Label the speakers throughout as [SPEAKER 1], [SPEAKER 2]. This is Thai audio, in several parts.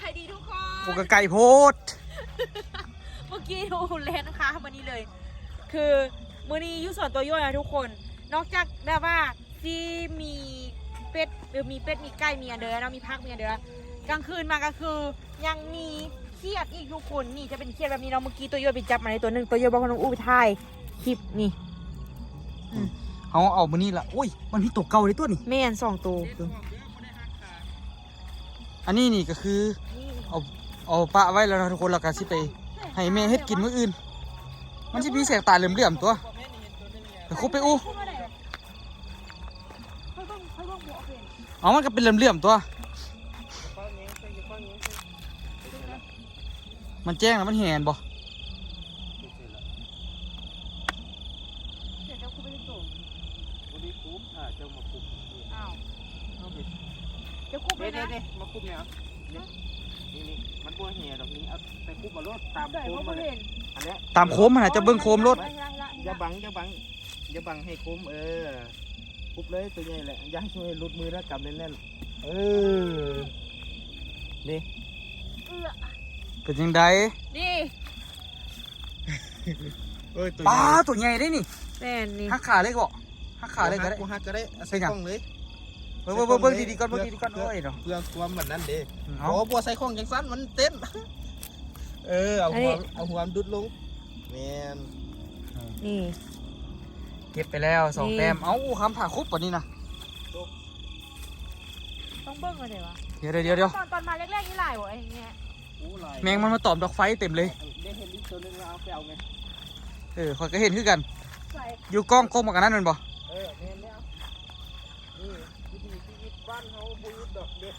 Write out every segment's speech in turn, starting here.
[SPEAKER 1] บายดีทุกค
[SPEAKER 2] กู
[SPEAKER 1] น
[SPEAKER 2] กะไก่โพด
[SPEAKER 1] เมื่อกี้ดูเลนนะคะวันนี้เลย คือมือนี้อยุส่วนตัวย่อยนะทุกคน นอกจากแบบว่าที่มีเป็ดหรือมีเป็ดมีไก่มีอันเดอร์แล้วมีพักมีอันเดอร์กลางคืนมาก็คือยังมีเขียดอีกทุกคนนี่จะเป็นเขียดแบบนี้เนาะเมื่อกี้ตัวย่อยไปจับมาในตัวหนึ่งตัวย่อยบอกว่าน้องอู้ไปถ่ายคลิปนี่
[SPEAKER 2] เอาเอามานี่ละอุ้ยมันมีตัวเก่าเลยตัวนี่
[SPEAKER 1] แม่นสองตัว
[SPEAKER 2] อันนี้นี่ก็คือเอาเอาปะไว้แล้วนะทุกคนแล้วก็สิไปให้แม่เฮ็ดกินมื้ออื่น มันสิมีแสงตาเหลื่อมๆตัวแต่คุบไปอู้
[SPEAKER 1] พูดว่ค่อยเอยเบิ่งหัวเป็น
[SPEAKER 2] เอามันก็เป็นเหลื่อมๆตัวมันแจ้งแล้วมันแหนบ่
[SPEAKER 1] เดี๋ยวจะคุยไปที่โต๊ะ
[SPEAKER 3] วันนี้คุ้มอ่าเจ้ามาคุ้ม
[SPEAKER 1] อ้าว
[SPEAKER 3] เอาไป
[SPEAKER 1] เดี๋ยวคุยไป
[SPEAKER 3] เด้
[SPEAKER 1] นะ
[SPEAKER 3] เด้มาคุ้มเนี่ยนี่นี่มันบัวเหี่ยดอกนี้เอาไปคุ้มมารถตาม
[SPEAKER 1] เดี๋ยว
[SPEAKER 3] โค้ง
[SPEAKER 1] เขา
[SPEAKER 3] มา
[SPEAKER 1] ไม่
[SPEAKER 3] เลย
[SPEAKER 1] เห็น
[SPEAKER 3] อันเนี้ย
[SPEAKER 2] ตามโค้งมันน่ะจะเบิ่งโค้งรถ
[SPEAKER 3] อย่าบังอย่าบังอย่าบังให้คุ้มเออคุ้มเลยตัวใหญ่แหละอย่าให้ช่วยหลุดมือนะกำแน่นๆเออนี่
[SPEAKER 1] เอื้อ
[SPEAKER 2] เป็นจังได
[SPEAKER 1] นี่
[SPEAKER 3] เอ้ยตัว
[SPEAKER 2] ปลาตัวใหญ่ได้นี่
[SPEAKER 1] แม่นนี่
[SPEAKER 2] หักขาเลยบ่หักขาเลยก็ได้
[SPEAKER 3] กูฮักก็ได้ใส่กล้องเลย
[SPEAKER 2] เบิ่งเบิ่งเบิ่งเบิ่งดีๆก่อนเบิ่งดีๆก่อนโอ้ยเนาะ
[SPEAKER 3] เพื่อความแบบนั้นเด้
[SPEAKER 2] เอา
[SPEAKER 3] โอ้บัวใส่กล้องจังสั้นมันเต้นเออเอาหัวเอาหัวมันดุดลง แมน
[SPEAKER 1] นี่
[SPEAKER 2] เก็บไปแล้วสอง
[SPEAKER 1] นี่
[SPEAKER 2] แต้มเอ้าคำผ่าคุบปะนี่นะ
[SPEAKER 1] ต้องเบิ้งกันเลยวะ
[SPEAKER 2] เดี๋ยวเดี๋ยวเดี๋ยวเดี๋ยว
[SPEAKER 1] ตอนตอนมาแรกๆนี่หลายบ่ไอ้เงี้ย
[SPEAKER 3] อู้ลาย
[SPEAKER 2] แมงมันมาตอมดอกไฟเต็มเลย
[SPEAKER 3] ได้เห็นลิงตัวนึงแล้วเอาไปเอาไง
[SPEAKER 2] เออคอยก็เห็นคือกัน
[SPEAKER 1] ใส่
[SPEAKER 2] อยู่กล้องกล้องมากันนั้นแมันบ่
[SPEAKER 3] เออแม่นแล้วนี่วิถีชีวิตบ้านเฮาบ่อึดดอกเด็ก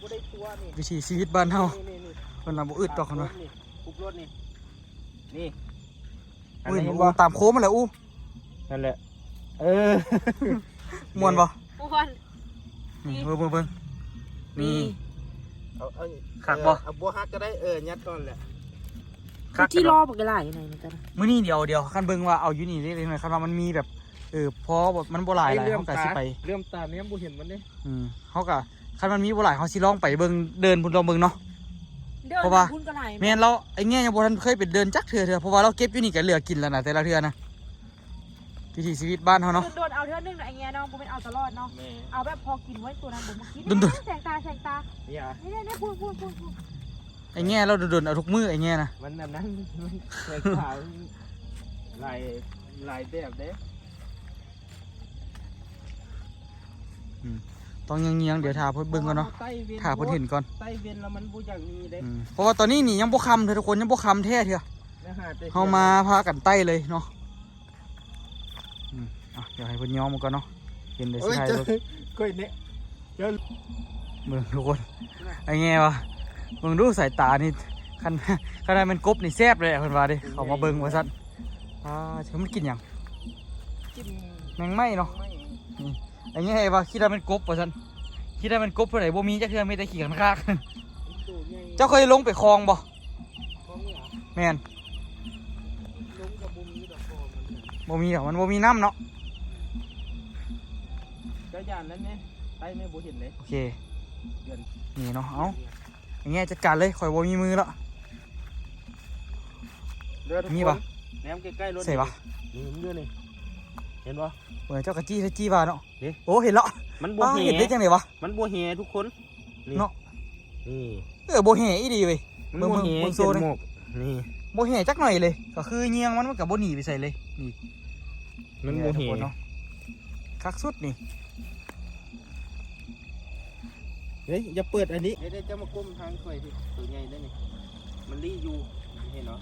[SPEAKER 3] บ่ได้ตัวนี่
[SPEAKER 2] วิถีชีวิตบ้านเฮา
[SPEAKER 3] นี่นี่
[SPEAKER 2] คนเราบ่อึดดอกคนวะ
[SPEAKER 3] นี่ปุบรถนี่นี่
[SPEAKER 2] อุ้ย
[SPEAKER 3] เห็น
[SPEAKER 2] อู้
[SPEAKER 3] บ่
[SPEAKER 2] ตามโค้งมาแล้วอู้
[SPEAKER 3] นั่นแหละ เออ
[SPEAKER 2] ม่วนบ่
[SPEAKER 1] ทุกคน
[SPEAKER 2] นี่เบิ่งเบิ่งเบิ่งนี่
[SPEAKER 3] เอาเอา
[SPEAKER 2] คักบ่
[SPEAKER 3] เออเอาบัวฮักก็ได้เออยัดก่อนแหละ
[SPEAKER 2] คัก
[SPEAKER 1] ที่
[SPEAKER 2] กัน
[SPEAKER 1] รอ
[SPEAKER 2] เนาะ
[SPEAKER 1] บักหลายยังไงนี่กัน
[SPEAKER 2] มื้อนี้เดี๋ยวเดี๋ยวคันเบิ่งว่าเอาอยู่นี่ได้เลยหน่อยคันว่ามันมีแบบเออพอแบบมันบ่หลายหลายเฮาก็สิไป
[SPEAKER 3] เริ่มตาเนี้ยบ่เห็นมันเด้
[SPEAKER 2] อืมเฮาก็คันมันมีบ่หลายเฮาสิลองไปเบิ่งเดินพุ่นลองเบิ่งเนาะ
[SPEAKER 1] เดิน
[SPEAKER 2] เพราะว่า
[SPEAKER 1] บุญก็หลาย
[SPEAKER 2] แม่นเราไอ้แง่ยังบ่ทันเคยไปเดินจักเทื่อเทื่อเพราะว่าเราเก็บอยู่นี่ก็เหลือกินแล้วนะแต่ละเทื่อนะวิถีชีวิตบ้านเฮาเนาะ
[SPEAKER 1] โดนเอาเท่านึงนะไอ้เงี้ยเนาะบ่เป็นเอาตลอดเนาะ
[SPEAKER 3] แม่
[SPEAKER 1] เอาแบบพอกินไว้ตัวนั้นบ่มากิน
[SPEAKER 2] ดุน
[SPEAKER 1] แสงตาแสงตา
[SPEAKER 3] เนี่ย
[SPEAKER 1] นี่นี่นี่พูดพูดพูดพูด
[SPEAKER 2] ไอ้แง่เราโดนๆเอาทุกมื้อไอ้แง่นะ
[SPEAKER 3] มันอันนั้นมันแตกขาวหลายหลายแบบเด้
[SPEAKER 2] ต้องเงียงๆเดี๋ยวถาเพิ่นเบิ่งก่อนเนาะ
[SPEAKER 3] ใต้ว้
[SPEAKER 2] ถาเพิ่นเห็นก่อน
[SPEAKER 3] ใต้เวนแล้วมันบ่อยากมีเด้
[SPEAKER 2] อืมเพราะว่าตอนนี้นี่ยังบ่ค่ำเด้อทุกคนยังบ่ค่ำแท้เทื่อ
[SPEAKER 3] นะฮะแต่
[SPEAKER 2] เฮามาพากันไต่เลยเนาะอืมอะเดี๋ยวให้เพิ่นย้อมมันก่อนเนาะเห็นได้
[SPEAKER 3] โอ้
[SPEAKER 2] สิ
[SPEAKER 3] ย
[SPEAKER 2] ถ่าย
[SPEAKER 3] เจอ
[SPEAKER 2] รถ
[SPEAKER 3] ก้อยเนี่ยเจอ
[SPEAKER 2] เบิ่งทุกคนไอ้แง่วะเบิ่งดูสายตานี่คันคันใดมันกบนี่แซ่บเลยอะเพิ่นว่าเด้เขามาเบิ่งว่าซั่นอ่าเชื่อมันกินหยัง
[SPEAKER 3] กิน
[SPEAKER 2] แมงไหม้เนาะ ไอ้เงี้ยว่าคิดว่าเป็นกบว่าซั่นคิดว่าเป็นกบเท่าไหร่บ่มีจักเทื่อมีแต่ขี้ขันคาก
[SPEAKER 3] ตัวใหญ่
[SPEAKER 2] เจ้าเคยลงไปคลองบ่
[SPEAKER 3] ของเนี่ย
[SPEAKER 2] แม่น
[SPEAKER 3] ลงกับบุมีดอกคอมันเนี่ย
[SPEAKER 2] บ่มีหรอกมันบ่มีน้ำเนาะ
[SPEAKER 3] เจ้าย่านนั้นเนี่ยใต้ไม่บ่เห็นเลย
[SPEAKER 2] โอเค
[SPEAKER 3] เดือน
[SPEAKER 2] นี่เนาะเอ้าไอ้เงี้ยจัดการเลยข่อยบ่มีมือแล้ว
[SPEAKER 3] เดือนทุก
[SPEAKER 2] มี
[SPEAKER 3] ค
[SPEAKER 2] ปะ
[SPEAKER 3] นแหนมใกล้ๆรถ
[SPEAKER 2] ใส่ปะ
[SPEAKER 3] นี่มันเดือนนี่ เห็นปะ
[SPEAKER 2] เออเจ้ากะจี้จี้ว่าเนาะ
[SPEAKER 3] นี่
[SPEAKER 2] โอ้เห็นแล้ว
[SPEAKER 3] มันบัว
[SPEAKER 2] อ้าว
[SPEAKER 3] แห
[SPEAKER 2] เห็นได้จังได๋วะ
[SPEAKER 3] มันบัวแหทุกคนนี่
[SPEAKER 2] เนาะ
[SPEAKER 3] นี่
[SPEAKER 2] เออบ่แห่อีดีเว้ย
[SPEAKER 3] มัน
[SPEAKER 2] เบิ่ง
[SPEAKER 3] บัวแห
[SPEAKER 2] เบิ่งโซ่
[SPEAKER 3] เขียน
[SPEAKER 2] เลย
[SPEAKER 3] หมกนี่
[SPEAKER 2] บ่แห่จักหน่อยเลย ก็คือเงียงมันมันก็บ่หนีไปใส่เลยนี่
[SPEAKER 3] มันบัวแห
[SPEAKER 2] ทุกคนเนาะคักสุดนี่
[SPEAKER 3] เฮ้ยอย่าเปิดอันนี้เดี๋ยวจะมาก้มทางค่อยที่ตัวใหญ่ได้นี่มันรีอยู่เห็นเนาะ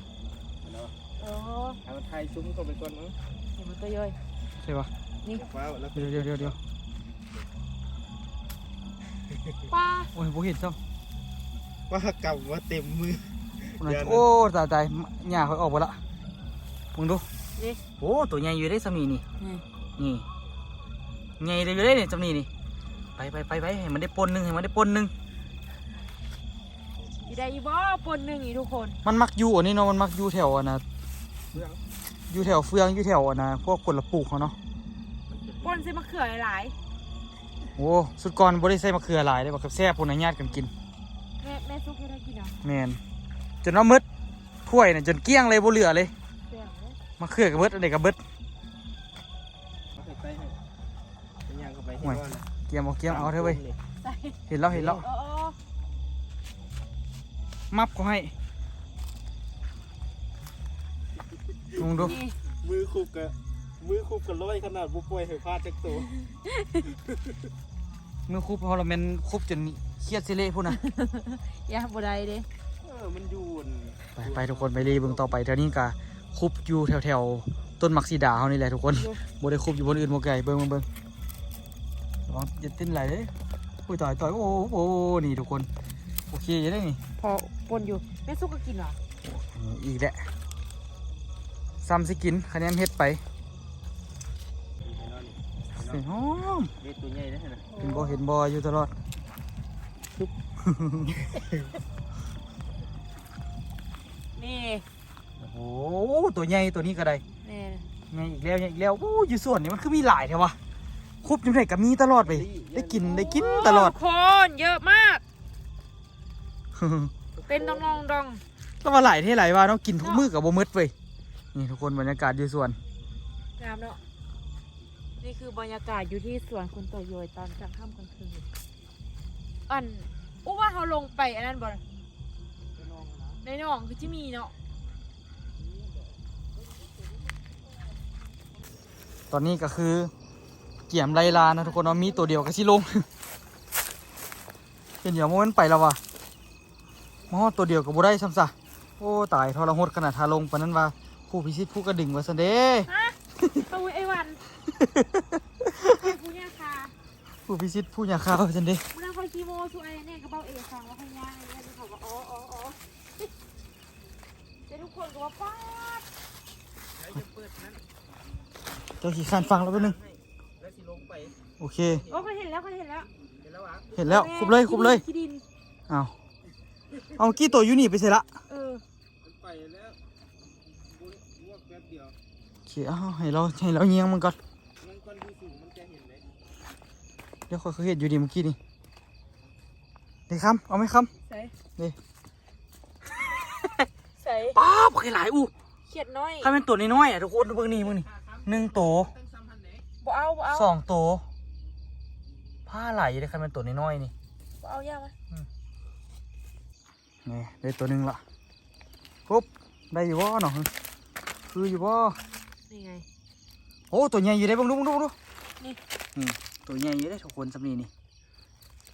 [SPEAKER 3] เห็นเนาะ
[SPEAKER 1] เออ
[SPEAKER 3] เอาไทยซุ้มเข้าไปก่อนมั้ง
[SPEAKER 1] เห็นมันตัวย่อย
[SPEAKER 2] ใช่ปะ
[SPEAKER 3] ฟ้าวแล้ว
[SPEAKER 2] เดี๋ยวเดี๋ยวเดี๋ยวเดี๋ยว
[SPEAKER 1] ป้า
[SPEAKER 2] โอ้ยบ่เห็นซ้ำ
[SPEAKER 3] ว่ากำว่าเต็มมือเดี๋ยวนะ
[SPEAKER 2] โอ้ตายตายหญ้าค่อยออกไปละมึงดู
[SPEAKER 1] นี่
[SPEAKER 2] โอ้ตัวใหญ่อยู่ได้สำนีนี่
[SPEAKER 1] นี่
[SPEAKER 2] นี่ใหญ่เลยอยู่ได้เนี่ยสำนีนี่ไปไปไปไปให้มันได้ปนหนึ่งให้มันได้ปนหนึ่ง
[SPEAKER 1] อีได้อีบ่ปนหนึ่งอีทุกคน
[SPEAKER 2] มันมักอยู่อันนี้เนาะมันมักอยู่แถวอันนะ
[SPEAKER 3] เฟื อง
[SPEAKER 2] อยู่แถวเฟืองอยู่แถวอันนะพวกคนละปลูกเขาเนาะ
[SPEAKER 1] ปนใส่มะเขือหลาย
[SPEAKER 2] โอ้สุดก่อนบริใส่มะเขือหลายเลยบอกกับแซ่บพวกนั้นญาติกันกิน
[SPEAKER 1] ๆแม่แม่ซุกให้ได้กินเหรอ
[SPEAKER 2] แมนจนว่ามืดถ้วยน่ะจนเกลี้ยงเลยบ่เหลือเลย
[SPEAKER 1] เสียงเลย
[SPEAKER 2] มาเขือกับเบิดอันเด็กกับเบิด
[SPEAKER 3] เอาไปใส่ให้เป็นยังเข้าไปให้
[SPEAKER 2] ห่วย
[SPEAKER 3] ก่อนนะ
[SPEAKER 2] เกียมเอาเกียมเอาเถอะเว้ย
[SPEAKER 1] ใส่
[SPEAKER 2] เห็นแล้วเห็นแล้ว
[SPEAKER 1] เออเออ
[SPEAKER 2] มับเขาให้ ลองดู
[SPEAKER 1] นี่
[SPEAKER 3] มือคุบกับมือคุบกับร้อยขนาดบุป่วยเหยพลาดจักตัว
[SPEAKER 2] เมื่อคุบพอเราเมนคุบจนเครียดสิเละพุ่นน่ะ
[SPEAKER 1] อย่าบ่ได้เด้
[SPEAKER 3] เออมันอยู่อั่น
[SPEAKER 2] ไปไปทุกคนไปรีเบิ่งต่อไปแถวนี้กะคุบอยู่แถวแถวๆต้นมักซีดาเฮานี่แหละทุกคนบ่ได้คุบอยู่บนอื่นบ่ไกลเบิ่งเบิ่งเบิ่งระวังจะติ้นไหลเด้อุ้ยต่อยต่อยโอ้โหโอ้โหนี่ทุกคน โอเคอยู่ได้นี่
[SPEAKER 1] พอปนอยู่แม่ซุกก็กินเหรอ
[SPEAKER 2] นี่อีกแหละ ซ้ำสิกินคะแนนเฮ็ดไป
[SPEAKER 3] เห็นแล้วนี่เห็น
[SPEAKER 2] เสี
[SPEAKER 3] แล้
[SPEAKER 2] ยวงหอม
[SPEAKER 3] เด็ดตัวใหญ่นะนะ
[SPEAKER 2] เป็นบ่เห็นบ่อยู่ตลอด
[SPEAKER 1] นี่
[SPEAKER 2] โอ้โหตัวใหญ่ตัวนี้ก็ได้
[SPEAKER 1] นี่
[SPEAKER 2] ไงอีกแล้วไงอีกแล้วโอ้อยู่ส่วนนี้มันคือมีหลายแท้วะคุบอยู่ไหนก็มีตลอดไปได้กินได้กินตลอด
[SPEAKER 1] โคนเยอะมาก เป็นดองดองดอง
[SPEAKER 2] ก็มาหลายเท่หลายว่าเนาะกินทุกมื้อกับบ่หมืดเว้ย นี่ทุกคนบรรยากาศอยู่ส่วน
[SPEAKER 1] งามเนาะนี่คือบรรยากาศอยู่ที่สวนคุณต่อโยยตอนกลางค่ำกลางคืนอันอู้ว่าเขาลงไปอันนั้นบ่ในหนองคือจิมีเนาะ
[SPEAKER 2] ตอนนี้ก็คือเกี่ยมไลลานะทุกคนเนาะมีตัวเดียวก็สิลงเป็นเดี๋ยวมันไปแล้ววะมอตัวเดียวก็บ่ได้ซ้ำซะโอ้ตายทรหดขนาดทาลงปานนั้นว่า ผู้พิชิตผู้กระดึงว่าซั่นเด้
[SPEAKER 1] ฮะเอาไอ้วันไอ้ผู้เนี่ยค่ะ
[SPEAKER 2] ผู้พิชิตผู้หยาขาวซั่นเด้
[SPEAKER 1] มึงนั่งคอยคีโมชูไอ้เนี่ยกระเป๋าเอกฟังแล้วพยางไอ้เนี่ยเขาก็อ๋ออ๋ออ๋อแต่ทุกคนก็ว่าป้าด
[SPEAKER 2] เจ้าขี้คร้านฟังแล้วแป๊บนึง
[SPEAKER 3] แล้วสิลงไป
[SPEAKER 2] โอเค
[SPEAKER 1] โอ้เขาเห็นแล้วเขาเห็นแล้ว
[SPEAKER 3] เห็นแล้วอะ
[SPEAKER 2] เห็นแล้วคุบเลยคุบเลย
[SPEAKER 1] ขี้ดิน
[SPEAKER 2] เอาเอาเมื่อกี้ตัวอยู่นี่ไปเสร็จละ
[SPEAKER 1] เออ
[SPEAKER 3] มันไปแล้วบุลวกแป๊บเดียว
[SPEAKER 2] โอเคเอาให้เราให้เราเงียงมันก่อน
[SPEAKER 3] มันก้อนที่สูงมันจะเห็นเลย
[SPEAKER 2] เดี๋ยวค่อยๆเห็นอยู่ดีเมื่อกี้นี่เดี๋ยวคำเอาไหมค
[SPEAKER 1] ใส่
[SPEAKER 2] นี่
[SPEAKER 1] ใส่ำ
[SPEAKER 2] ป๊าบเคยหลายอู้
[SPEAKER 1] เขียดน้อย
[SPEAKER 2] ถ้าเป็นตัวน้อยๆอะทุกคนเบิ่งนี่มึงนี่หนึ่งตัว
[SPEAKER 3] ตั้งซ้ำพันไหน
[SPEAKER 1] บ่เอาบ่เอา
[SPEAKER 2] สองตัวผ้าไหลเลยคันเป็นตัวน้อยๆนี่
[SPEAKER 1] บ่เอาย่ามา
[SPEAKER 2] นี่ได้ตัวหนึ่งละปุ๊บได้อยู่บ่หนอคืออยู่บ่
[SPEAKER 1] นี่ไง
[SPEAKER 2] โอ้ตัวใหญ่อยู่ได้เบิ่งดูเบิ่งดูเบิ่งดู
[SPEAKER 1] นี่
[SPEAKER 2] นี่ตัวใหญ่อยู่ได้ทุกคนสำนีนี่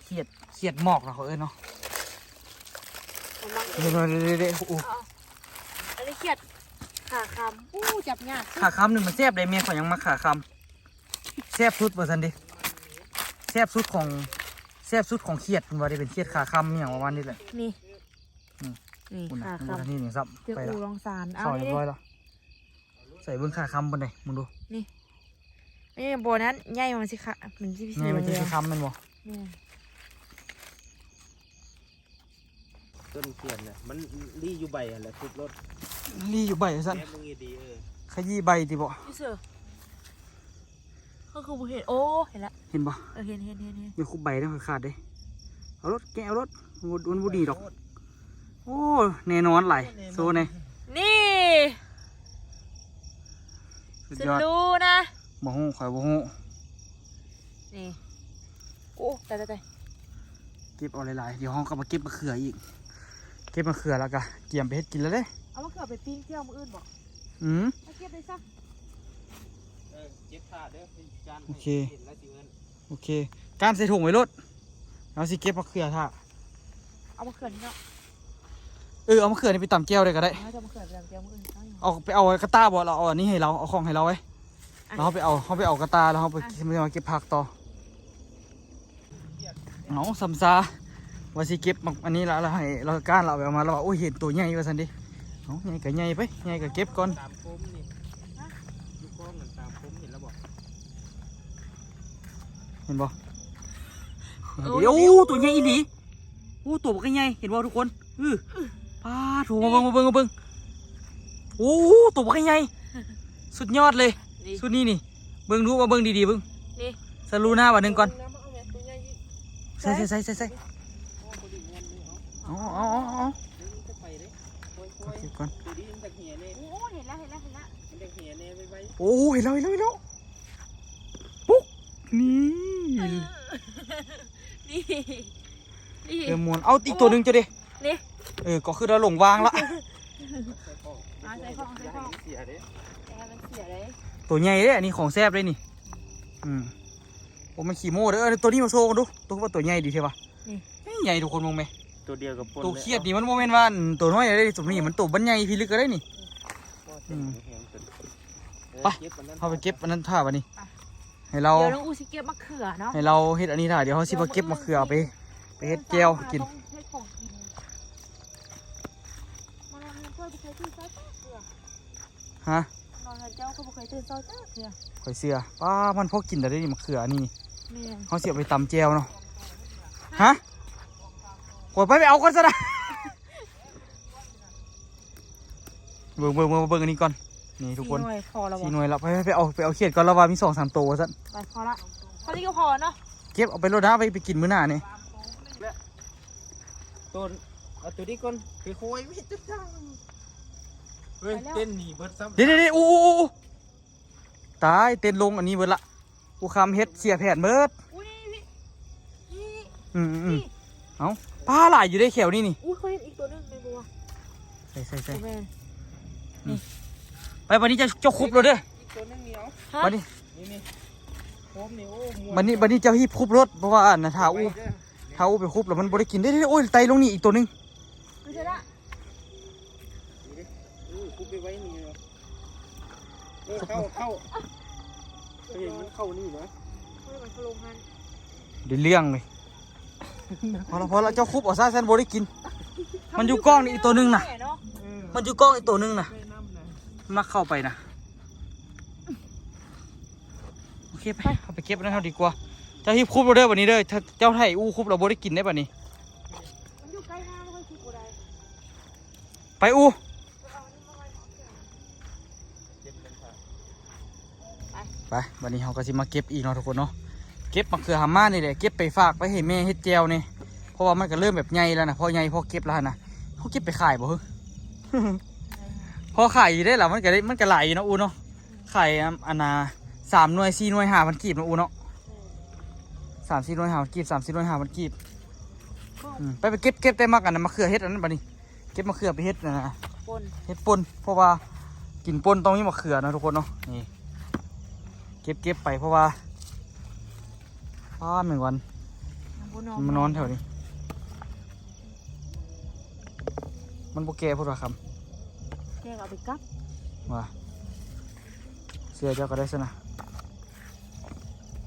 [SPEAKER 2] เขียดเขียดหมอกเนาะเขาเอ้ยเนาะ
[SPEAKER 1] มันมัง
[SPEAKER 2] เดี๋ยวเดี๋ยวเดี๋ยวเดี๋ยวโอ้โห
[SPEAKER 1] เอาอันนี้เขียดขาคำอู้จับยาก
[SPEAKER 2] ขาคำหนึ่งมันแซ่บเลยเมียเขายังมาขาคำแซ่บสุดว่าซันดิแซ่บสุดของแซ่บสุดของเขียดมันว่าได้เป็นเขียดขาคำอย่างประมาณนี้แหละ
[SPEAKER 1] นี่
[SPEAKER 2] อืม
[SPEAKER 1] นี่
[SPEAKER 2] คุณ
[SPEAKER 1] ขา
[SPEAKER 2] นะคุณ
[SPEAKER 1] คำ
[SPEAKER 2] ท่านนี่นี่ซับ
[SPEAKER 1] เจอ
[SPEAKER 2] ไป
[SPEAKER 1] อู
[SPEAKER 2] ละ
[SPEAKER 1] รองสารเอา
[SPEAKER 2] ซอย
[SPEAKER 1] นี่
[SPEAKER 2] เรียบร้อยแล้ว ใส่เบิ้งขาคำบนไหนมึงดู
[SPEAKER 1] นี่โบนั้นใหญ่มันสิค่ะมันสิสี
[SPEAKER 2] นี่มัน
[SPEAKER 1] เห
[SPEAKER 2] จะ
[SPEAKER 1] ลือง
[SPEAKER 2] ขาคำมันบ่
[SPEAKER 1] ๆนี่
[SPEAKER 3] ต้นเขียนน่ะมันรีอยู่ใบอะไรคุบรถ
[SPEAKER 2] รีอยู่ใบสั่น
[SPEAKER 3] แม่มึงดีเออ
[SPEAKER 2] ขยี้ใบติบ่
[SPEAKER 1] พี่เสือก็คือบุเห็นโอ้เห็นละ
[SPEAKER 2] เห็นบ่
[SPEAKER 1] เออเห็นเห็นเห็นเห็น
[SPEAKER 2] อยู่คุบใบแล้วขาดเด้เอารถแกะเอารถมันบ่ดีดอก โอ้แน่นอนไหลายโซเน่
[SPEAKER 1] นี่
[SPEAKER 2] สุด
[SPEAKER 1] ฉัน
[SPEAKER 2] ยอด
[SPEAKER 1] รู้นะ
[SPEAKER 2] บ่ฮู้ข่อยบ่ฮู้
[SPEAKER 1] นี่โอ้แต่แต่แต่
[SPEAKER 2] เก็บเอาหลายๆเดี๋ยวห้องก็มาเก็บมะเขืออีก เก็บมะเขือแล้วก็เกี่ยมไปเฮ็ดกินแล้วเด้
[SPEAKER 1] เอามาเขือไปปิ้งเที่ยวมืออื่นบอก
[SPEAKER 2] อืม
[SPEAKER 1] มาเก็บเลยซะ
[SPEAKER 3] เออเจ็บขาเด้อเป็นจาน
[SPEAKER 2] โอเค
[SPEAKER 3] เห็นแล้วสิเอิ้น
[SPEAKER 2] โอเค การใส่ถุงไว้รถเอาสิเก็บมะเขือท่า
[SPEAKER 1] เอามาเขือนี่เนาะ
[SPEAKER 2] เออเอามะเขือนี่ไปตำแก้วได้ก็ได้
[SPEAKER 1] เอาจะมาเขือไปเที่ยวมืออื่นเอาอยู่
[SPEAKER 2] เอาไปเอากระตาบ่เราเอาอันนี้ให้เราเอาของให้เราไว้แล้วเขาไปเอาเขาไปเอากระตาแล้วเขาไปมาเก็บผักต่อเอาซัมซาว่าสิเก็บมักอันนี้ละเราให้เราก้านเราไปเอามาเราว่าโอ้ยเห็นตัวใหญ่ว่าสันดิเอาใหญ่ก็ใหญ่ไปใหญ่ก็เก็บก่อน
[SPEAKER 3] ตามโคมนี่อยู่กล้องนั่นตามโคมเห็นแล้วบอก
[SPEAKER 2] เห็นบ่เดี๋ยวโอ้ตัวใหญ่อีหลีโอ้ตัวบักใหญ่เห็นบ่ทุกคนอือ ป้าถูมาเบิ่งมาเบิ่งมาเบิ่งโอ้ตัวบักใหญ่สุดยอดเลย
[SPEAKER 1] นี่
[SPEAKER 2] สุดนี้นี่ เบิ่งดูมาเบิ่งดีๆเบิ่ง
[SPEAKER 1] นี่
[SPEAKER 2] สรูหน้าวันหนึ่งก่อน
[SPEAKER 3] น้ำมาเอาแม่ตัวใหญ่อีก
[SPEAKER 2] ใส่ใส่ใส่ใส่ใส่
[SPEAKER 3] โอ้พอดีเงินนี่เอา
[SPEAKER 2] เอาเอาเอาเอา
[SPEAKER 3] จะไปเลยโอ้ยโอ้
[SPEAKER 2] เอา
[SPEAKER 3] ย
[SPEAKER 2] เก็บก่อน
[SPEAKER 3] ตัวนี้มันจะเหี่ยเน่
[SPEAKER 1] โอ้เห็นแล้วเห็นแล้วเห็นแล้ว
[SPEAKER 3] มันจะเหี่ยเน่ไปไว้
[SPEAKER 2] โอ้เห็นแล้วเห็นแล้วเห็นแล้วปุ๊กนี่
[SPEAKER 1] นี่นี่
[SPEAKER 2] เริ่มมวนเอาอีกตัวหนึ่งจะดิ
[SPEAKER 1] นี่
[SPEAKER 2] เออ ก็คือเราหลงวางละ
[SPEAKER 3] ใส่ข้อง
[SPEAKER 1] มาใส่ข้องใส่ข้อง
[SPEAKER 3] เสียเด้
[SPEAKER 1] แกมันเสียเลย
[SPEAKER 2] ตัวใหญ่เด้อันนี้ของแซ่บเลยนี่ อืมโอ้มันขี่โม่เด้อเออตัวนี้มาโชว์กันดู ตัวว่าตัวใหญ่ดีใช่ปะเฮ้ยใหญ่ทุกคนมองไหม
[SPEAKER 3] ตัวเดียวกับปน
[SPEAKER 2] ตัวเครียดนี่มันโมเมนต์ว่าตัวน้อยอะไรตัวนี้มันตัวบันใหญ่พี่ลึกก็ได้นี่
[SPEAKER 3] อืม
[SPEAKER 2] ไปเข้าไปเก็บอันนั้นท่าวันนี้ให้เรา
[SPEAKER 1] เดี๋ยวน้องอูสิเก็บมะเขือเนาะ
[SPEAKER 2] ให้เราเฮ็ดอันนี้ท่าเดี๋ยวเขาสิมาเก็บมะเขือเอาไปไปเฮ็ดแก้วกิน
[SPEAKER 1] ตื่นเช้าจ้าเขือ
[SPEAKER 2] ฮะ
[SPEAKER 1] นอนเงินเจ้าก็บ่เคยตื่นเช้าจ้าเขือ
[SPEAKER 2] ข่อยเสือป้ามันพอกินแต่ได้นี่มะเขือนี่นี่
[SPEAKER 1] แม่น
[SPEAKER 2] เขาเสียไปตำแก้วเนาะฮะกดไปไปเอาก่อนซะนะเบิ่งเบิ่งเบิ่งเบิ่งอันนี้ก่อนนี่ทุกคน
[SPEAKER 1] สี่หน่วยพอแล้ว
[SPEAKER 2] สี่
[SPEAKER 1] บ่
[SPEAKER 2] หน่วยแล้วไปไปไปเอาไปเอาเขียดก่อนแล้วว่ามีสองสามตัวซะ
[SPEAKER 1] ไปพอละพอนี้ก็พอเนาะ
[SPEAKER 2] เก็บเอาไปรดน้ำไปไปกินมื้อหน้านี่
[SPEAKER 3] ต้นเอาตัวนี้ก่อนคือโคยไม่จุดจัง เฮ้ยเต้นหนีเบิดซ้ำ
[SPEAKER 2] เดี๋ยวเดี๋ยวเดี๋ยวอู้อู้อู้ตายเต้นลงอันนี้เบิดละกูคำเฮ็ดเสียแผนเบิด
[SPEAKER 1] อุ้ยนี่นี่นี่
[SPEAKER 2] อืมอืม
[SPEAKER 1] นี่
[SPEAKER 2] เอาปลาหลายอยู่ได้เขียวนี่นี่
[SPEAKER 1] อุ้ยเคยเห็นอีกตัวหนึงในบัว
[SPEAKER 2] ใส่ใส่ใส่
[SPEAKER 1] แม่น
[SPEAKER 2] ไปวันนี้จะเจ้าคุบเราเด้อ
[SPEAKER 3] อีกตัวนึงเหนียว
[SPEAKER 1] ฮะ
[SPEAKER 2] วันนี้
[SPEAKER 3] นี่นี่โคมนี่โอ้ม่
[SPEAKER 2] วันนี้วันนี้เจ้าฮีบคุบรถเพราะว่าอันนะท้า
[SPEAKER 3] ไว้
[SPEAKER 2] อู้
[SPEAKER 3] เด้อ
[SPEAKER 2] ท้าอู้ไปคุบแล้วมันบ่ได้กินได้ได้โอ้ยไตลงนี่อีกตัวหนึง
[SPEAKER 1] ดูเถอะละ
[SPEAKER 3] นี่ดิอู้คุบไปไว้นี่เนาะ เออเข้าเข้าเห็นมันเข้านี่เนาะ
[SPEAKER 1] เฮ้ยมันเขาลงหัน
[SPEAKER 2] เดี๋ยวเลี้ยงเลยพอละพอละเจ้าคุบเอาซะแซนบ่ได้กิน มันอยู่กล้องนี่อีกตัวหนึงน่ะ
[SPEAKER 1] แม่เนาะ
[SPEAKER 3] เออ
[SPEAKER 2] มันอยู่กล้องอีกตัวหนึงน่ะ
[SPEAKER 3] ไม่น้ำนะ
[SPEAKER 2] มาเข้าไปนะโอเคไปเอาไปเก็บนั่นเอาดีกว่าเจ้าฮีบคุบเราเด้อวันนี้เด้อถ้าเจ้าไทยอู้คุบเราบ่ได้กินได้บัดนี้
[SPEAKER 1] มันอยู่ใกล้หน้าไม่ค่อยคิดอะไร
[SPEAKER 2] ไปอู้
[SPEAKER 3] เจ็บเลยค่ะ
[SPEAKER 2] ไปวันนี้เราก็สิมาเก็บอีกเนาะทุกคนเนาะเก็บมะเขือหาม่านี่แหละเก็บไปฝากไปให้แม่เฮ็ดแจวนี่เพราะว่ามันก็เริ่มแบบใหญ่แล้วนะพอใหญ่พอเก็บแล้วนะเขาเก็บไปขายบ่ฮึพอขายอยู่ได้หรอมันก็ได้มันก็หลายอยู่เนาะอูเนาะขายอันอันนาสามหน่วยสี่หน่วยห้าพันกีบเนาะอูเนาะสามสี่หน่วยห้าพันกีบสามสี่หน่วยห้าพันกีบอืมไปไปเก็บเก็บได้มากอันนั้นมะเขือเฮ็ดอันนั้นบัดนี้ เก็บมะเขือไปเฮ็ดนะนะ
[SPEAKER 1] ปน
[SPEAKER 2] เฮ็ดป่นเพราะว่ากินป่นต้องมีมะเขือนะทุกคนเนาะนี่ เก็บเก็บไปเพราะว่าป้าหนึ่งวันมันมานอนแถวนี้ มันโบแก่พูดว่าค
[SPEAKER 1] แกก็เอาไปกัำบ
[SPEAKER 2] ว่าเสื้อเจ้าก็ได้ซะนะ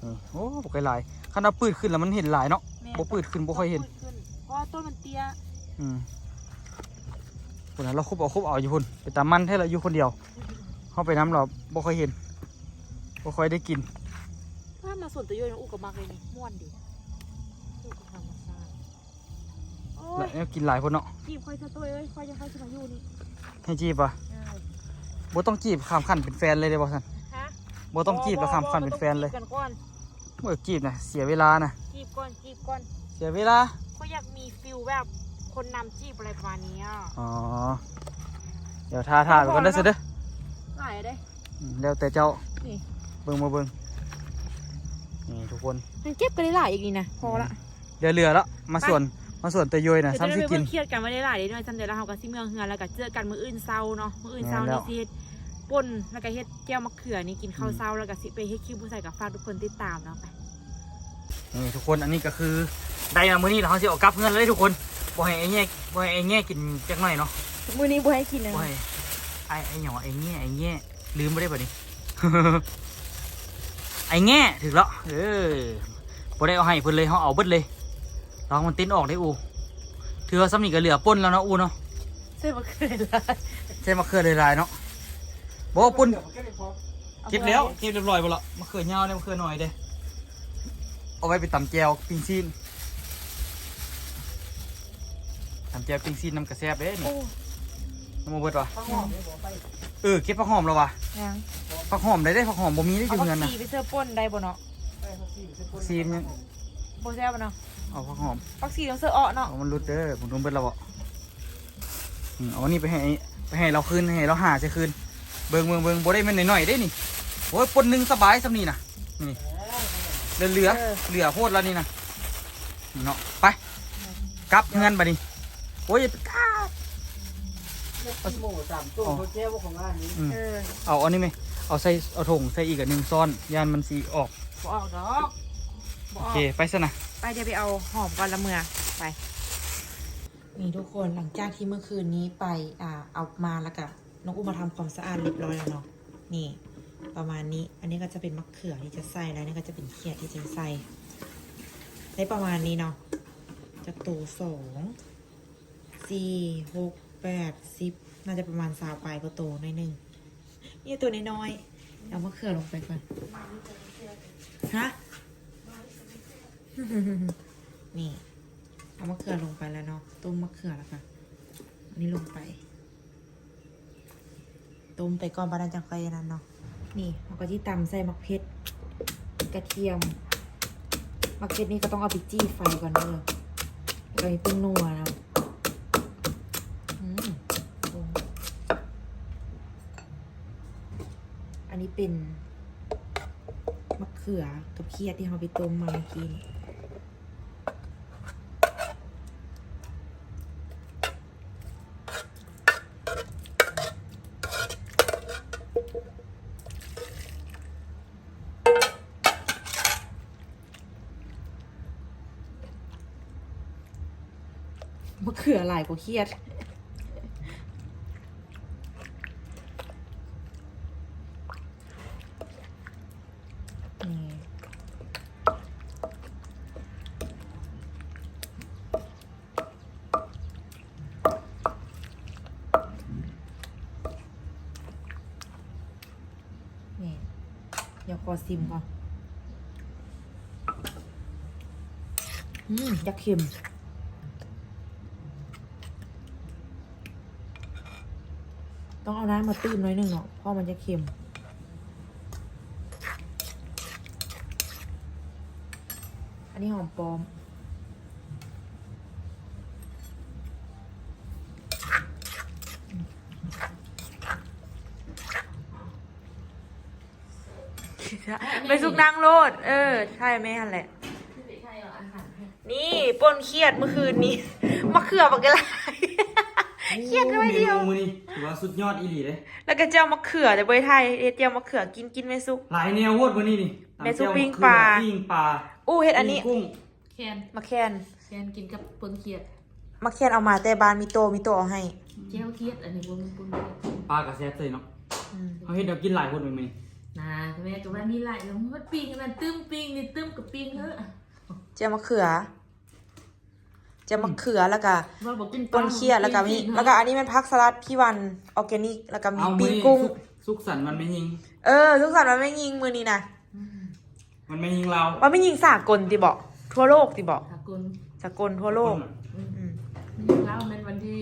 [SPEAKER 2] นี่โอ้บกไก่หลายขนาดปืดขึ้นแล้วมันเห็นหลายเนาะ
[SPEAKER 1] แม่
[SPEAKER 2] บ่ปืดขึ้นบ่ค่อยเห็น
[SPEAKER 1] ปืดขึ้เพราะว่าต้นมันเตี้ย
[SPEAKER 2] อืมพุ่นน่ะเราคุบเอาคุบเอาอยู่พุ่นไปตามมันแท้ละอยู่คนเดียวเข้าไปน้ำเราบ่ค่อยเห็น บ่ค่อยได้กิน
[SPEAKER 1] ถ้ามาส่วนตัวโยนอุกกับมากเลยนี่ม่วนดิอุกกับธรรมชาติโอ้
[SPEAKER 2] แล้ว
[SPEAKER 1] ย
[SPEAKER 2] เนี่ยกินหลายคนเนาะ
[SPEAKER 1] จีบค่อยซะตัวเอ้ยค่อยจะค่อยจะมาอยู่นี่
[SPEAKER 2] ให้จีบอะ
[SPEAKER 1] เออ
[SPEAKER 2] บ่ต้องจีบข้ามขั้นเป็นแฟนเลยเด้บ่ซั่น
[SPEAKER 1] ฮะ
[SPEAKER 2] บ่ต้องจีบแล้วข้ามขั้นเป็นแฟนเลย
[SPEAKER 1] จีบกันก่อน
[SPEAKER 2] บ่จีบนะเสียเวลานะ
[SPEAKER 1] จีบก่อนจีบก่อน
[SPEAKER 2] เสียเวลา
[SPEAKER 1] ก็อยากมีฟิลแบบคนนำจีบอะไรประมาณนี้อะ
[SPEAKER 2] อ๋อเดี๋ยวทาทาไปก่อนได้อเสิเด้อ
[SPEAKER 1] หลายได้
[SPEAKER 2] อืมแล้วแต่เจ้า
[SPEAKER 1] นี่
[SPEAKER 2] เบิ่งมาเบิ่งนี่ทุกคน
[SPEAKER 1] มันเก็บกันได้หลายอีกนี่นะพอละ
[SPEAKER 2] เดี๋ยวเหลือแล้วมาส่วนมาส่วนตัวย่อยนะ
[SPEAKER 1] เดี๋ยว
[SPEAKER 2] ซ้ำ
[SPEAKER 1] จะ
[SPEAKER 2] สิ
[SPEAKER 1] ได้ไป
[SPEAKER 2] กิน
[SPEAKER 1] เบิ่งเครียดกันไม่ได้หลายเด้ด้วยซ้ำเดี๋ยวเราเฮากับซิเมืองเฮือนแล้วก็เจอกันมื้ออื่นเช้าเนาะมื้ออื่นเช้า
[SPEAKER 2] แม่นแล้ว
[SPEAKER 1] นี่สิเฮ็ดป่นแล้วก็เฮ็ดแก้วมะเขือนี่กินข้าวเช้าแล้วก็สิไปเฮ็ดคิวผู้ใส่กับฝากทุกคนติดตามเนาะไป
[SPEAKER 2] นี่ทุกคนอันนี้ก็คือได้มามื้อนี้เราสิเอากลับเงินเลยทุกคนบ่ให้ไอ้แง่บ่ให้ไอ้แง่กินจักหน่อยเนาะ
[SPEAKER 1] มื้อนี้บ่ให้กินนะ
[SPEAKER 2] บ่ให้ไอ้ไอ้หยังวะไอ้แง่ไอ้แง่ลืมบ่ได้บัดนี้ ไอ้แง่ถึกแล้วเออบ่ได้เอาให้เพิ่นเลยเฮาเอาเบิดเลยลองมันติ้นออกได้อูถือว่าซ้ำนี่ก็เหลือป่นแล้วเนาะอูเนาะ
[SPEAKER 1] ใส่มะเขือหลาย
[SPEAKER 2] ใช่มะเขือหลายๆเนาะบอกว่าปุ่น
[SPEAKER 3] เดี๋ยวมันก็ได้พอ
[SPEAKER 2] เก็บแล้วเก็บเรียบร้อยหมดละมะเขือยาวเนี่ยมะเขือหน่อยเด้เอาไว้ไปตำแจวปิ้งซีนตำแจวปิ้งซีนน้ำกระแซบเด้นี่
[SPEAKER 1] โอ้
[SPEAKER 2] น้ำมันเบิดวะ
[SPEAKER 3] ข้าวหอมนี่บอกไป
[SPEAKER 2] เออเก็บผักหอมแล้ววะ
[SPEAKER 1] ยัง
[SPEAKER 2] ผักหอมได้ได้ผักหอมบ่มีได้อ
[SPEAKER 1] เอา
[SPEAKER 2] ยู่
[SPEAKER 1] ผัก
[SPEAKER 2] เงินนะ
[SPEAKER 1] ชีไปเสื้อป่นได้บ่เนาะ
[SPEAKER 3] ไปครับพี่เส้นบน
[SPEAKER 2] ซีนยัง
[SPEAKER 1] บ่แซ่บบ่เนาะ
[SPEAKER 2] เอาผักหอม
[SPEAKER 1] ผักชีต้องเสื้ออ้อเนาะ
[SPEAKER 2] เอามันรุดเด้อผมต้องเบิดเราบ่อืมเอาอันนี้ไปให้ไปให้เราคืนให้เราหาใช่คืนเบิ่งเบิ่งเบิ่งบ่ได้แม่นหน่อยๆได้นี่โอ้ยปนหนึงสบายสำนี่น่ะนี่เหลือเหลือเหลือโพดแล้วนี่น่ะนี่เนาะไปกลับเงินบัดนี้โอ้ยอย่าไปกล้า
[SPEAKER 3] หมูสามตัวเขาแก้วของร้านนี้
[SPEAKER 2] อืม
[SPEAKER 1] เออ
[SPEAKER 2] เอาอันนี้ไหมเอาใส่เอาถุงใส่อีกอันหนึ่งซ่อนยานมันสีออก
[SPEAKER 1] บ่ออกดอกบ่อ
[SPEAKER 2] โอ
[SPEAKER 1] อก
[SPEAKER 2] เคไปซะนะ
[SPEAKER 1] ไปเดี๋ยวไปเอาหอมก่อนละเมือไป นี่ทุกคนหลังจากที่เมื่อคืนนี้ไปอ่าเอามาแล้วก็น้องอุ้มมาทำความสะอาดเรียบร้อยแล้วเนาะนี่ ประมาณนี้ อันนี้ก็จะเป็นมะเขือที่จะใส่แล้วนี่ก็จะเป็นเขียดที่จะใส่ได้ประมาณนี้เนาะจะโตสองสี่หก แปดสิบน่าจะประมาณสาวปลายก็โตหน่อยหนึ่งนี่ตัวน้อยๆเอามะเขือลงไปก่อนฮะนี่ เอามะเขือลงไปแล้วเนาะต้มมะเขือแล้วค่ะอันนี้ลงไปต้มไปก่อนบาดาจังไฟนั้นเนาะนี่เราก็ที่ตำใส่มะเพ็ดกระเทียมมะเพ็ดนี่ก็ต้องเอาไปจี้ไฟก่อนเด้อเราให้เป็นนัวนะอืมต้มอันนี้ เป็นมะเขือกับเขียดที่เราไปต้มมาเมื่อกี้นี่มะเขือหลายกว่าเครียด นี่นี่เดี๋ยวขอ ซิมก่อนอืมอยากเค็มต้องเอาน้ำมาตื้มน้อยหนึ่งเนาะเพราะมันจะเค็ม อันนี้หอมปลอม ไปสุกนางโลด เออ ใช่ไหมฮันแหละ นี่ป่นเครียดเมื่อคืนนี้มะเขือบักกะลายเครียดน้อยเดียว
[SPEAKER 2] มนูมือนี่ถือว่าสุดยอดอีหลีเลย
[SPEAKER 1] แล้วก็เจียวมะเขือแต่เบยไทยเฮ็ดเจียวมะเขือกินกินไม่สุก
[SPEAKER 2] หลายแนวโวดวันนี้นี่
[SPEAKER 1] แม่ซุปปิ้ง
[SPEAKER 2] ตำแจ่วมะเขือ
[SPEAKER 1] ปลา
[SPEAKER 2] ปิ้งปลา
[SPEAKER 1] อู้เฮ็ดอันนี้
[SPEAKER 2] ปิ้งกุ้ง
[SPEAKER 4] แคน
[SPEAKER 1] มะแคน
[SPEAKER 4] แคนกินกับปนเขียด
[SPEAKER 1] มะแคนเอามาแต่บ้านมีโตมีโตเอาให้
[SPEAKER 4] เจียวเขียดอันนี้บนปนเขียด
[SPEAKER 2] ปลากระแซบเลยเนาะ
[SPEAKER 1] อืม
[SPEAKER 2] เขาเฮ็ดเดี๋ยวกินหลายคนเลยมั้ย
[SPEAKER 4] นะแม่กับว่ามีหลายแล้วมันปิ้งกันตึ้มปิ้งนี่ตึ้มกับปิ้งเนอะ
[SPEAKER 1] เจียวมะเขือเจียวมะเขือแล้วก็
[SPEAKER 4] ว่าบอกกิน
[SPEAKER 1] ป่นเครียดแล้วก็มีแล้วก็อันนี้เป็นผักสลัดพี่วันออร์แกนิกแล้วก็มี
[SPEAKER 2] เอา
[SPEAKER 1] ปี
[SPEAKER 2] มือนี่
[SPEAKER 1] กุ้ง
[SPEAKER 2] สุกสุกสันต์มันไม่ยิง
[SPEAKER 1] เออทุกสัตว์มันไม่ยิงมือนี้นะ
[SPEAKER 2] มันไม่ยิงเรา
[SPEAKER 1] มันไม่ยิงสากลติบอกทั่วโลกติบอก
[SPEAKER 4] สากล
[SPEAKER 1] สากลทั่วโลก
[SPEAKER 4] อืม
[SPEAKER 1] อืม
[SPEAKER 4] เล่าเป็นวันที่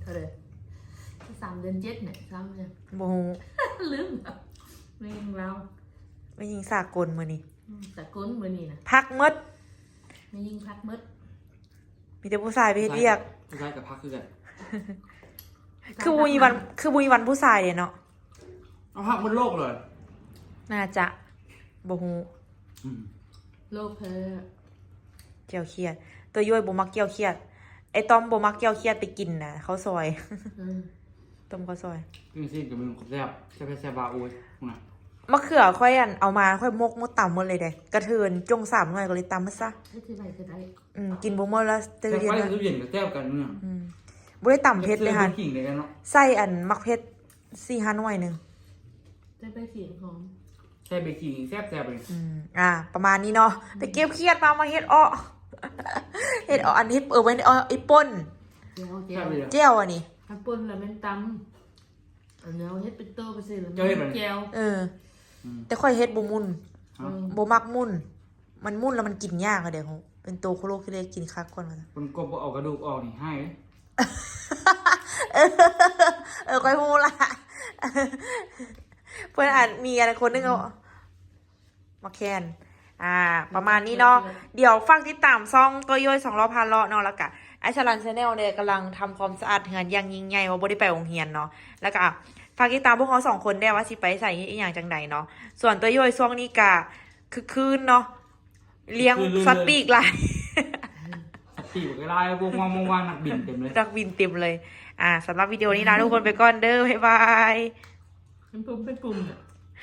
[SPEAKER 4] เท่าไหร่ที่สามเดือนเจ็ดเนี่ยซ้ำเนี่ย
[SPEAKER 1] โมโห
[SPEAKER 4] ลืม ไม่ยิงเรา
[SPEAKER 1] ไม่ยิงสากลมือนี้
[SPEAKER 4] อืมสากลมือนี่นะ
[SPEAKER 1] พักมด
[SPEAKER 4] ไม่ยิงพักมด
[SPEAKER 1] มีแต่ผู้ชายไปเฮ็ดเรียก
[SPEAKER 2] ผู้ชายกับพักคือกัน
[SPEAKER 1] คือบุญวัน คือบุญวันผู้ชายเนี่ยเนาะ
[SPEAKER 2] เอาพักบนโลกเลย
[SPEAKER 1] น่าจะบ่ฮู
[SPEAKER 2] อืม
[SPEAKER 4] โลกเพอ
[SPEAKER 1] เกี่ยวเครียด ตัวย้อยบ่มักเกี่ยวเครียดไอ้ต้อมบ่มักเกี่ยวเครียดไปกินนะเขาวซอย
[SPEAKER 4] อืม
[SPEAKER 1] ต้มข้าวซอย
[SPEAKER 2] ปิ้งซีนกับมึงแซ่บแซ่บแซ่บบาโอ้ยมึงน่ะ
[SPEAKER 1] มะเขือค่อยอันเอามาค่อยมกมดต่ำหมดเลยเด้กระเทินจงสามหน่อยก็เลยตำมาซะ
[SPEAKER 4] ให้ที่ไหนก็ได้
[SPEAKER 1] อืมกินบ่หมดแล้ว
[SPEAKER 2] แต่
[SPEAKER 1] ตื่นเรียน
[SPEAKER 2] ไป
[SPEAKER 1] แล้ว
[SPEAKER 2] ทุเรียนกับแซ่บกันเนี่ย
[SPEAKER 1] อืมบ่ได้ต่ำเผ็ดเลยค่ะ
[SPEAKER 2] ขิงเลยกันเนาะ
[SPEAKER 1] ใส่อันมักเผ็ดสี่ห้าหน่วยหนึง
[SPEAKER 4] ได้ไปเสียงหอม
[SPEAKER 2] ใช่เบกกิ้งแซ่บแซ่บเลย
[SPEAKER 1] อืมอ่า ประมาณนี้เนาะไปเก็บเครียดมามาเฮ็ดอ้อเฮ็ดอ้ออันนี้เออไว้ในอ้อไอ้ป่น
[SPEAKER 4] เจียวเจี
[SPEAKER 2] แซ่
[SPEAKER 4] ยว
[SPEAKER 2] บเลยอะ
[SPEAKER 1] แจ่วอันนี้
[SPEAKER 4] ถ้าปนแล้วมันตำอันนี้เอาเฮ็ดเป็นโตไปสิแล้ว
[SPEAKER 2] เจ้าเฮ็ดแบบ
[SPEAKER 4] เจียว
[SPEAKER 1] เออ
[SPEAKER 2] อืม
[SPEAKER 1] แต่ค่อยเฮ็ดบ่มุน
[SPEAKER 2] ฮะ
[SPEAKER 1] บ่มักมุนมันมุนแล้วมันกินยากอะเดี๋ยวเป็นตัวโคโลคิเลกินคักก่อนว่า
[SPEAKER 2] คนกบเอากระดูกออกนี่ให้เลย
[SPEAKER 1] เออเออค่อยฮู้ละเพื่อนอ่านมีอะไรคนนึงเอามาแคนอ่า ประมาณนี้เนาะเดี๋ยวฟังติดตามซ่องตัวย่อยสองรอบพันเลาะเนาะแล้วก็ ไอชลันชาแนลเนี่ยกำลังทำความสะอาดเฮือนอย่างยิ่งใหญ่ว่าบ่ได้ไปโรงเรียนเนาะแล้วก็ฝากติดตามพวกเขาสองคนได้ว่าสิไปใส่อีหยังจังใดเนาะส่วนตัวย่อยช่วงนี้กะคือคืนเนาะเลี้ยงสัตว์ปีกหลาย
[SPEAKER 2] สติเวลาวงวางวงวางนักบินเต็มเลย
[SPEAKER 1] ดักบินเต็มเลย อ่าสำหรับวิดีโอนี้ลาทุกคนไปก่อนเด้อบ๊ายบาย
[SPEAKER 4] เป็นปุ่มเป็นปุ่มเนี่ย